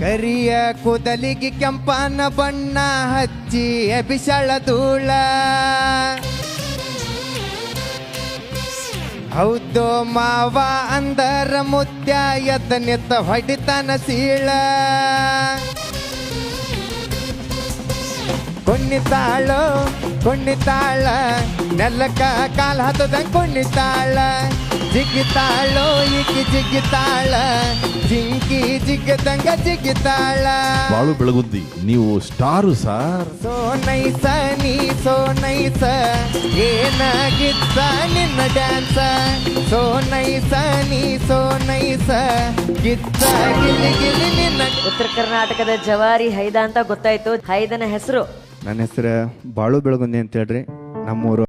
ಕರಿಯ ಕೂದಲಿಗೆ ಕೆಂಪನ ಬಣ್ಣ ಹಚ್ಚಿ ಎಬಿಸಳ ಧೂಳ. ಹೌದು ಮಾವ ಅಂದರ ಮುತ್ಯ ಎದ್ದ ನಿತ್ತ ಹೊಡಿತನ ಸೀಳ. ಕುಣ್ಣಿತಾಳು ಕುಣ್ಣಿತಾಳ ನೆಲ್ಲಕ್ಕ ಕಾಲ ಹತ್ತದ ಕುಣ್ಣಿತಾಳ ಜಿಗಿತಾಳು ಈಕಿ ಜಿಗಿತಾಳ. ಜಿಂಕಿ ಜಿಗದಂಗ ಜಿಗಿತಾಳ. ಬಾಳು ಬೆಳಗುದ್ದಿ ನೀವು ಸ್ಟಾರು ಸಾರ್. ಸೋನೈಸ ನೀ ಸೋನೈಸ ಏನಾಗಿತ್ತ ನಿನ್ನ ಡ್ಯಾನ್ಸ? ಸೋನೈಸ ನೀ ಸೋನೈಸ ಗಿತ್ತ ಗಿಲಿ ಗಿಲಿ ನಿನ್ನ ಉತ್ತರ ಕರ್ನಾಟಕದ ಜವಾರಿ ಹೈದ ಅಂತ ಗೊತ್ತಾಯ್ತು. ಹೈದನ ಹೆಸರು? ನನ್ನ ಹೆಸರು ಬಾಳು ಬೆಳಗುಂದಿ ಅಂತ ಹೇಳ್ರಿ. ನಮ್ಮೂರು